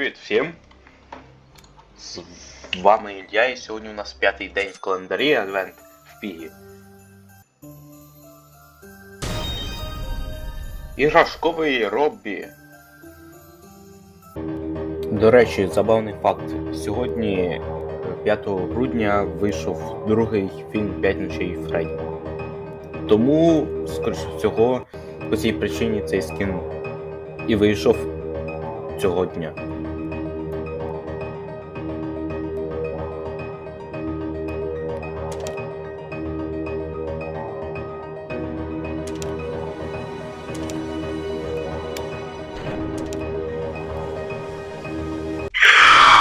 Привіт всім! З вами Ілля, і сьогодні у нас п'ятий день в календарі Адвент в Пігі. Іграшковий Роббі. До речі, забавний факт. Сьогодні, е, 5 грудня, вийшов другий фільм П'ять ночей Фредді. Тому, скоріше всього, по цій причині цей скін і вийшов цього дня.